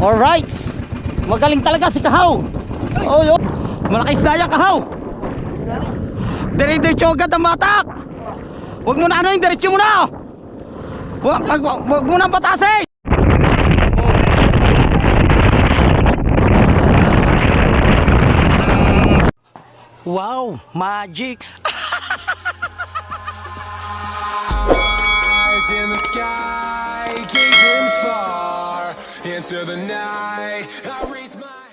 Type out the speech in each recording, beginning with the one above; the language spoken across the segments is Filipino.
Alright. Magaling talaga si Kahaw. Oh, yo. Malaki isda yan, Kahaw. Dire-diretso agad ang matak. Huwag mo na ano yung diretso mo na. Huwag, wag, wag, wag mo na patasin. Wow, magic. Eyes in the sky, into the night. I raise my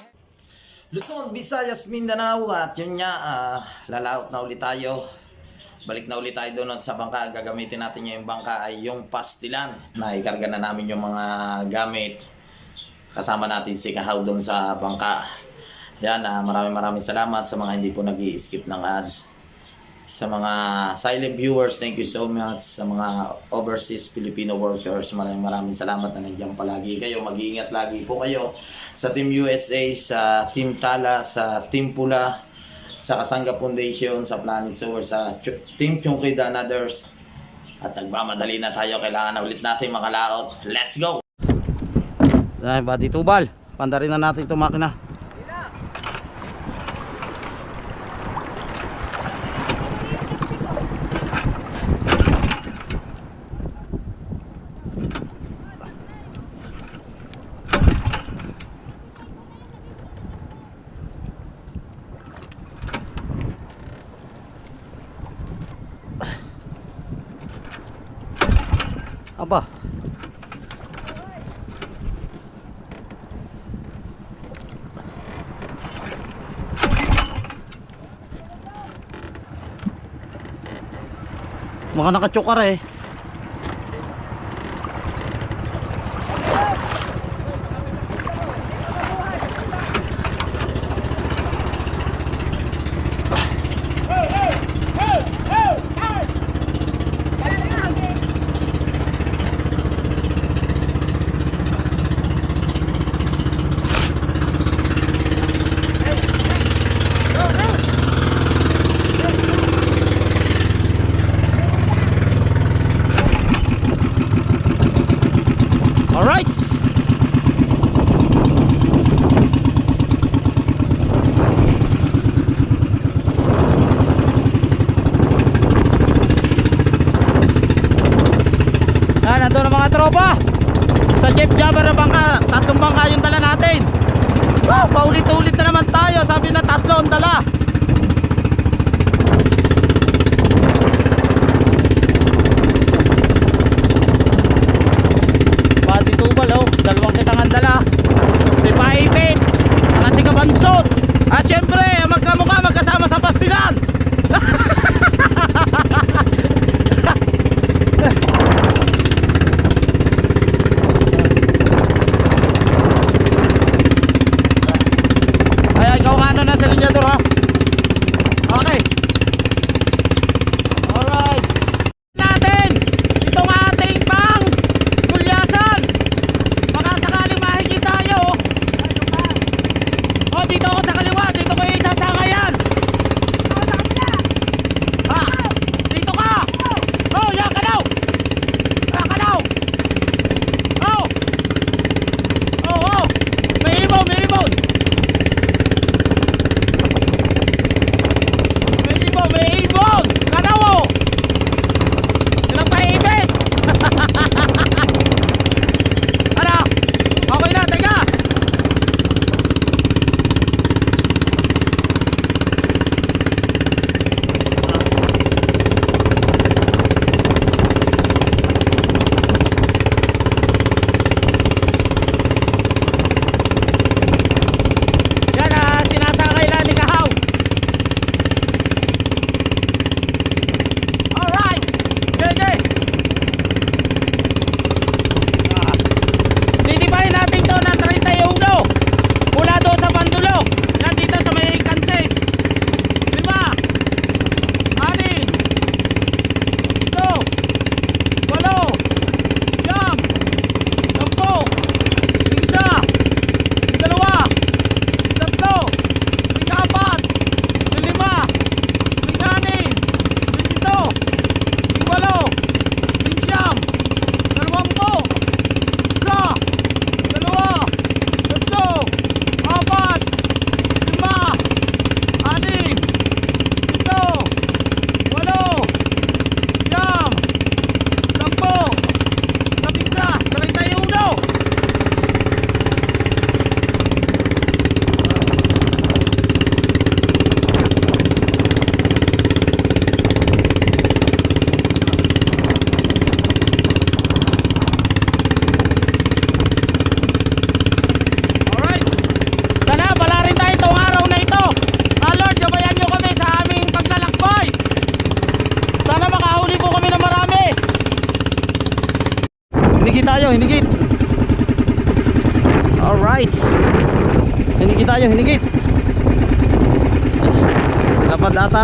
Luzon, Visayas, Mindanao at yun nga, ah, lalaot na ulit tayo. Balik na ulit tayo doon sa bangka. Gagamitin natin yung bangka ay yung pastilan. Naikarga na namin yung mga gamit. Kasama natin si Kahaw doon sa bangka. Yan, ah, maraming maraming salamat sa mga hindi po nag skip ng ads. Sa mga silent viewers, thank you so much. Sa mga overseas Filipino workers, maraming maraming salamat na nandiyan palagi kayo. Mag-iingat lagi po kayo sa Team USA, sa Team Tala, sa Team Pula, sa Kasanga Foundation, sa Planet Solar, sa Ch- Team Chungkida and others. At nagmamadali na tayo, kailangan na ulit natin makalaot. Let's go! Dahil body tubal, pandarin na natin itong makina. Aba. Mga nakatsukar eh. Alright. Yan, nandun ang mga tropa. Sa Jeep Jabber na bangka, tatlong bangka yung dala natin. Wow, paulit-ulit na naman tayo. Sabi na tatlo ang dala.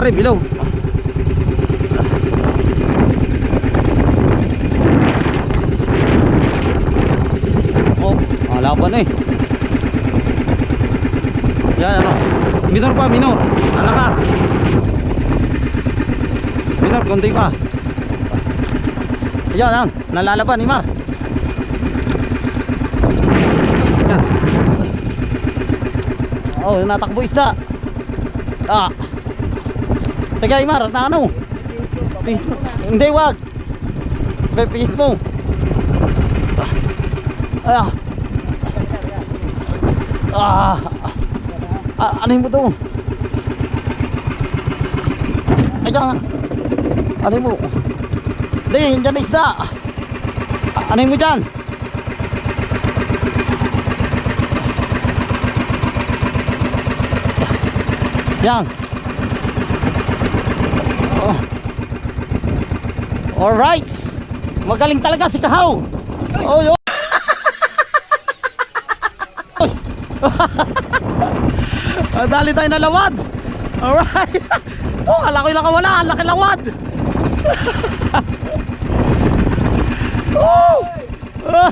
Rin, bilog. Oh, laban na eh. Yan, ano. Minor pa, minor. Ang lakas. Minor, konti pa. Yan, yan. Nalalaban ni Mar. Yan. Oh, natakbo isda. Ah. Teka, Imar, na ano? Hindi, wag. Pihit mo. Ah. Ah. Ah, ano mo to? Ayan. Ano mo? Hindi, dyan na isda. Ah, Ano mo dyan? Yan. Oh. Alright. Magaling talaga si Kahaw. Yo. Oy. Ah, Dali tayo na lawad. Alright. Oh, ala ko yung nakawala. Ang laki lawad. oh. Ah.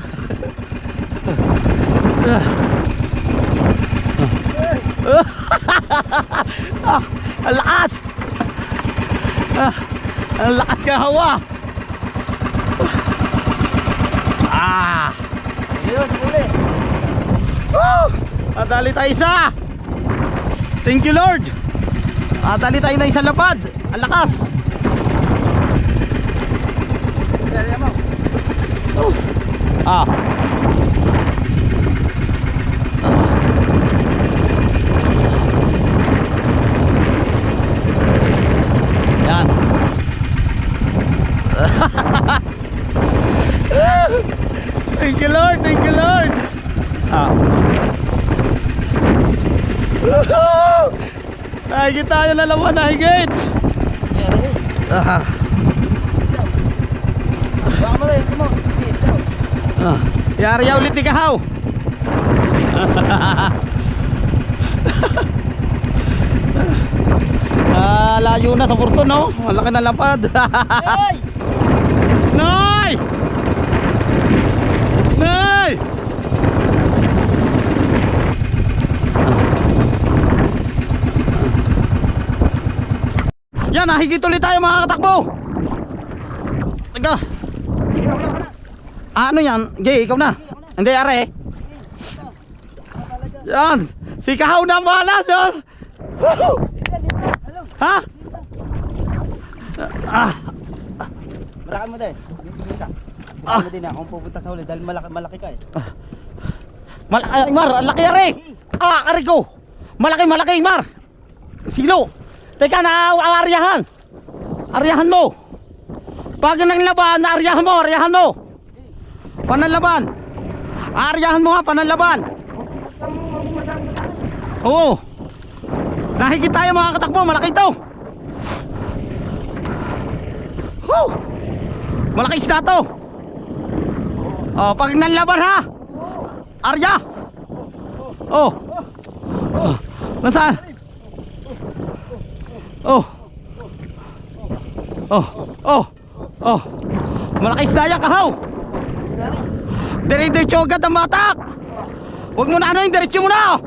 Ah, ang ah, ang lakas ka hawa Ayos, uli. Woo! Nadali tayo isa thank you lord Nadali tayo na isang lapad ang lakas mo. ah yan thank you lord thank you lord ah Woohoo! Nahigit tayo na laman, nahigit! Ah, ah. Yari ya ulit ni Kahaw! ah, layo na sa kurton, no? Malaki na lapad. Ay! Yan, nahigit ulit tayo mga katakbo. Taga. Ah, ano yan? Jay, ikaw na. Hindi, are. Yan. Si Kahaw na ang bahala! Ha? Ah, Malaki mo din. Dito dito. Ah. Malaki mo din akong pupunta sa huli dahil malaki, malaki ka eh. Mal ay, Mar, laki ari. Ah, ari ko. Malaki, malaki, Mar. Silo. Teka na, aryahan. Aryahan mo. Pag nang laban, aryahan mo, aryahan mo. Pananlaban. Aryahan mo nga, pananlaban. Oo. Nahigit tayo mga katakbo, malaki ito. Whew. Malaki isda to. Oh, pag nanlaban ha. Arya! Oh! oh. Nasaan? Oh! Oh! Oh! Oh! Malaki isda yan, kahaw! Dire-diretso agad ang batak! Huwag mo na ano yung diretso mo na!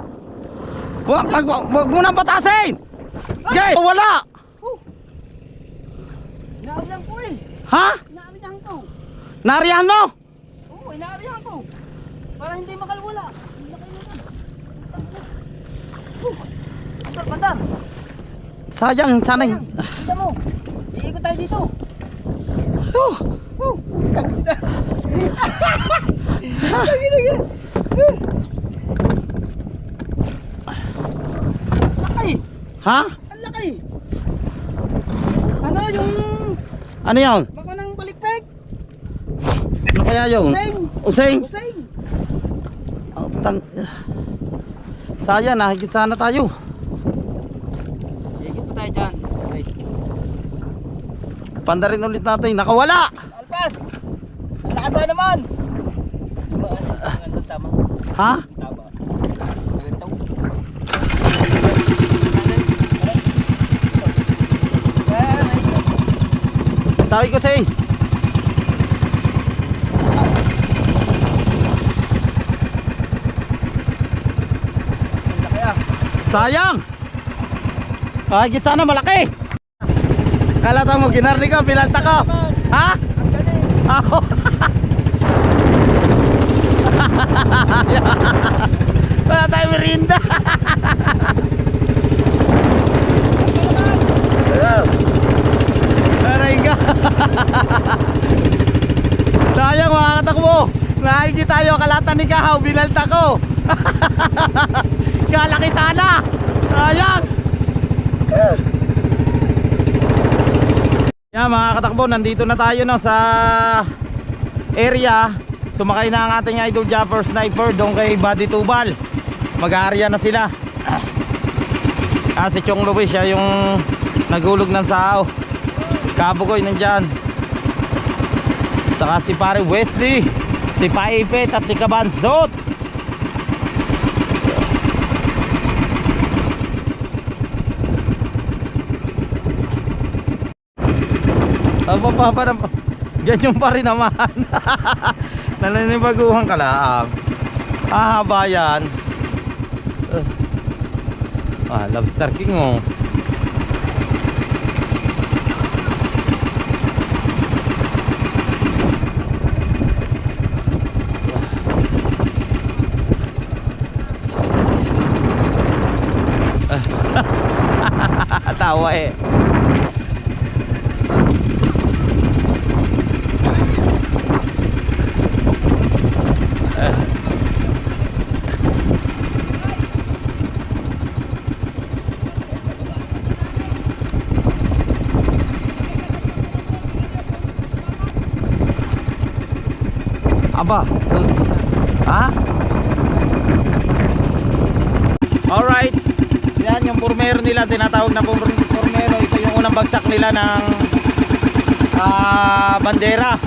Huwag, wag, wag, wag mo na patasin! Okay, wala! Inaarihan ko eh. Ha? Inaarihan ko. Nariyan mo? Oo, inaarihan ko. Para hindi makalwala. Hindi na kayo. Bandar, bandar. Sayang, sana Ayan, Isa mo. Iikot tayo dito. Oh! Ka. Laki. Ha? Ang laki. Ano yung Ano yan? baka ng balikpek? Ano kaya yun? Useng. Useng? Useng. Oh, tang... Sayang, nahigit sana tayo. Iikot pa tayo dyan. Okay. Pandarin ulit natin. Nakawala! Alpas. Laki ba naman? Taba, ano, tama. Ha? Nagantaw. Sabi ko sa'yo. Sayang! Kahit sana malaki! Kalata mo, ginarni ko, pinalta ko! Ha? Ako! Wala tayo merinda! Aray ka! Sayang mga katakbo! Nakikita tayo kalatan ni Kahaw, binalta ko! Kalaki sana! Sayang! Yan mga katakbo, nandito na tayo no, sa area. Sumakay na ang ating idol Japper Sniper doon kay Buddy Tubal. Mag-aarya na sila. Ah, si Chong Luis siya yung nagulog ng sao. Kabugoy nandyan. Saka si pare Wesley, si Paipet at si Kabansot. Aba pa pa naman. Ganyan pa rin naman. Naninibaguhan ka lang. Ah, haba yan. Uh. Ah, lobster king mo. Tawa eh. Aba, so, ha? Alright. Yan yung purmero nila, tinatawag na purmero. Ito yung unang bagsak nila ng ah, bandera.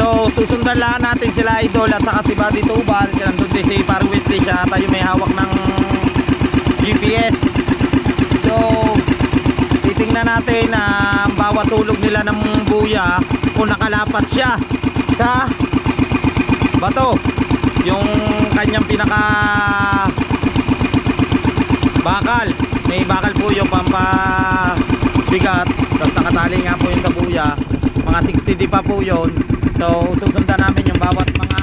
So, susundan lang natin sila idol at saka si Buddy Tubal. Nandun din si Par Wesley, siya tayo may hawak ng GPS. So, titingnan natin na ang bawat tulog nila ng buya kung nakalapat siya sa bato yung kanyang pinaka bakal. May bakal po yung pampabigat. Tapos nakatali nga po yung sa buya. Mga 60 di pa po yun. So susundan namin yung bawat mga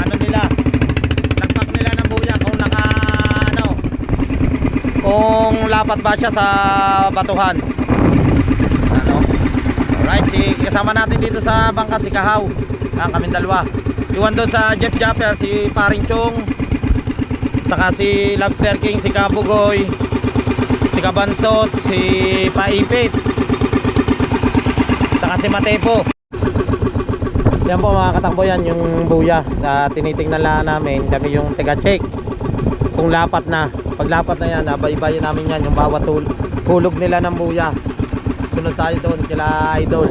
ano nila. Lagpak nila ng buya kung naka ano kung lapat ba siya sa batuhan. Ano? Alright si kasama natin dito sa bangka si Kahaw ah, kaming dalawa. Iwan doon sa Jeff Japper si Paring Chong saka si Lobster King si Kabugoy si Kabansot si Paipit saka si Matepo. Yan po mga katakbo yan yung buya na tinitingnan lang namin. Kami yung tiga check. Kung lapat na pag lapat na yan abay-bayin namin yan yung bawat hulog nila ng buya. Sunod tayo doon kila idol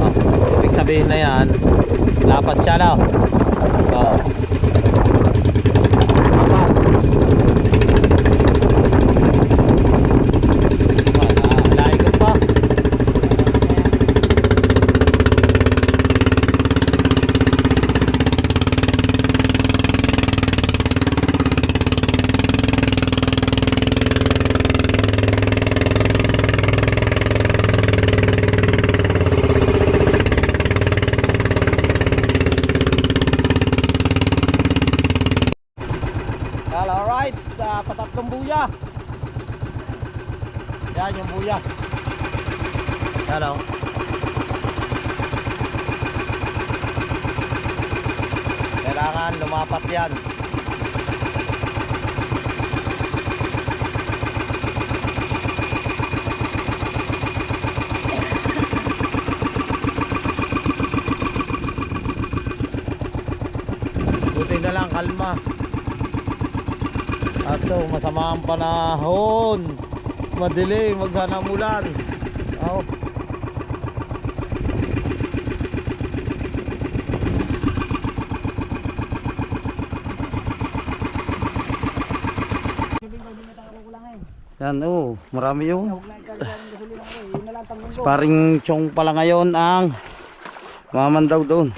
oh, ibig sabihin na yan lapat siya na oh. Lapat. Ah, laikot pa Well, alright, sa patatlong buya. Yan yung buya. Hello. Kailangan lumapat yan. Buti na lang kalma. Aso, masama ang panahon. Madilim, maghana mulan. Oh. Yan oh, marami yung. Paring chong pala ngayon ang mamandaw doon.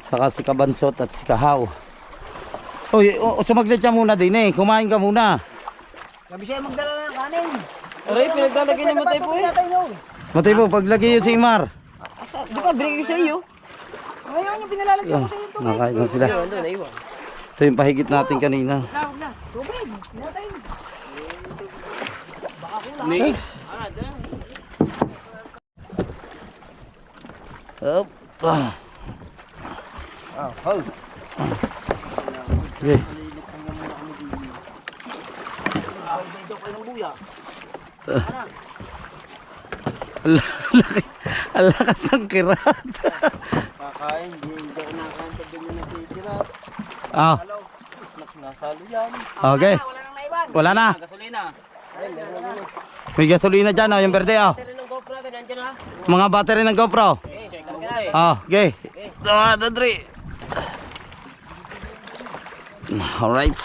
Saka si Kabansot at si Kahaw. Oy, oh, sumaglit muna din eh. Kumain ka muna. Sabi siya magdala ng kanin. Aray, pinaglalagay naman tayo po eh. Matay po, paglagay yun si Imar. Di ba, binigay ko sa iyo? Ngayon yung pinalalagyan Yan, ko sa iyo tubig. nakain na sila. Ito yung pahigit natin kanina. Na, huwag na. Tubig. Hinatay. Ni. Up. Ah. Ah, hol. Sige. Dito ko ng buya. Ang laki. Ang lakas ng kirat. Kakain, hindi hindi ako nakakain pag ganyan natitira. Ah. Nak- Nasalo yan. okay. Wala nang naiwan. Wala na. Gasolina. May gasolina dyan, oh, yung verde, oh. Mga battery ng GoPro. Eh, eh. Ah, okay. Ah, the three. Alright.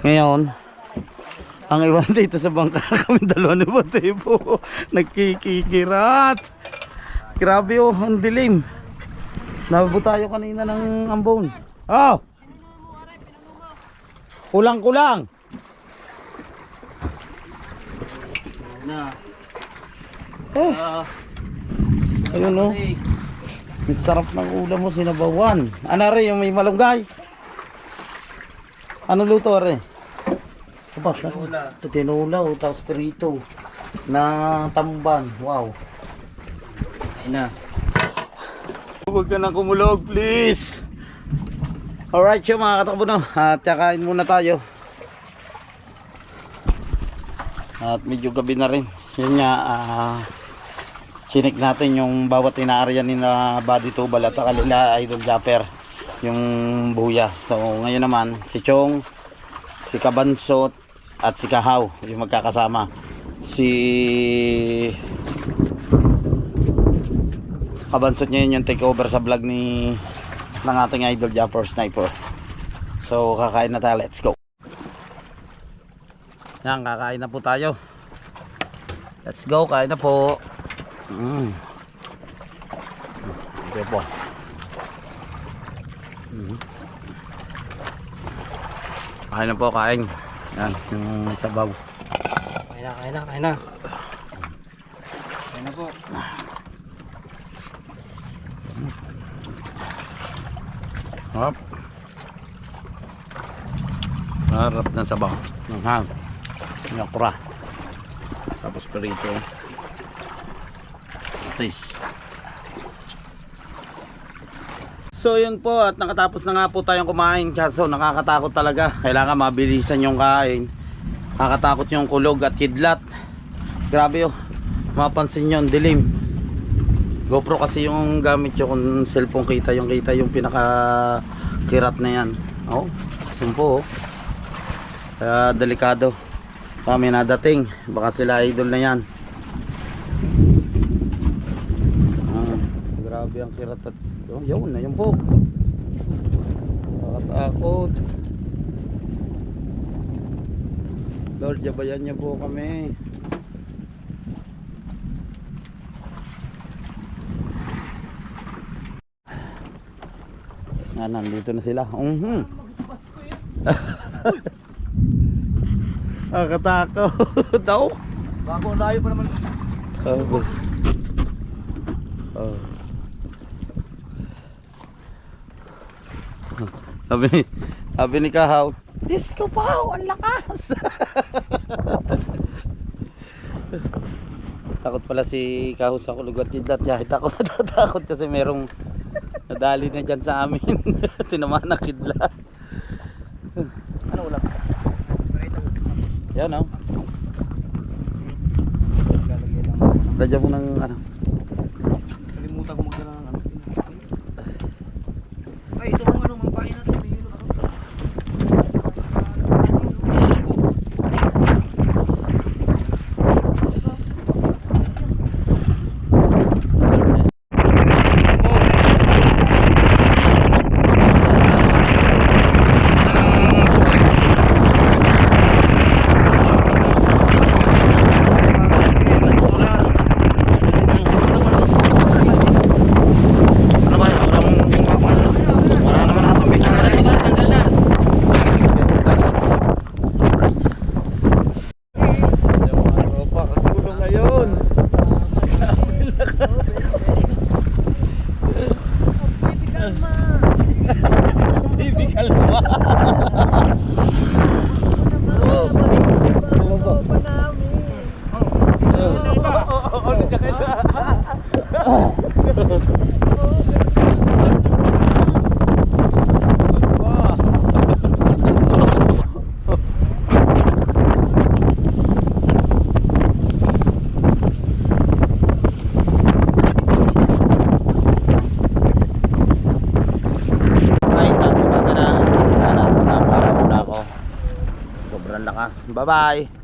Ngayon, ang iwan dito sa bangka kami dalawa ni Batebo. Nagkikikirat. Grabe oh, ang dilim. Nabubo tayo kanina ng ambon. Oh! Kulang-kulang. Na. Ah, ayun oh. eh. Ang sarap ng ulam mo, sinabawan. Ano rin, yung may malunggay? Ano luto rin? Aba, sarap. Tinula. Ito tinula, oh, tapos perito. Na tamban. Wow. Ayun na. Huwag ka na kumulog, please. Alright, siya mga katakbo no. At kakain muna tayo. At medyo gabi na rin. Yun nga, ah, chinik natin yung bawat inaaryan ni na body tubal at saka nila idol japper yung buya. So ngayon naman, si Chong, si Kabansot at si Kahaw yung magkakasama. Si Kabansot ngayon yung take over sa vlog ni ng ating idol Japper Sniper. So kakain na tayo, let's go. Yan, kakain na po tayo. Let's go, kain na po. Mm. Okay po. Mm. Kain na po, kain. Yan, yung sabaw. Kain na, kain na, kain na. Kain na po. Hop. Harap ng sabaw. Ng hang. Ng okra. Tapos perito. Tis. So yun po at nakatapos na nga po tayong kumain kaso nakakatakot talaga. Kailangan mabilisan yung kain. Nakakatakot yung kulog at kidlat. Grabe oh. Mapansin nyo, ang dilim. GoPro kasi yung gamit yung kung cellphone kita yung kita yung pinaka kirat na yan. Oh, yun po. oh. Kaya delikado. Kami nadating. Baka sila idol na yan. Ah, grabe ang kirat at oh, yun na yun po. Nakatakot. Lord, jabayan niyo po kami. Ah, nandito na sila. Mhm. Nakakatakot daw. Bago layo pa naman. Oh. Oh. Sabi ni, sabi ni Kahaw, Disco Pao, ang lakas! Takot pala si Kahaw sa kulugat kidlat. Kahit ako natatakot kasi merong nadali na dyan sa amin. Tinamaan na kidlat. Ano ulam? Yan oh. Lalagyan lang. Dadya mo ng ano. Bye-bye!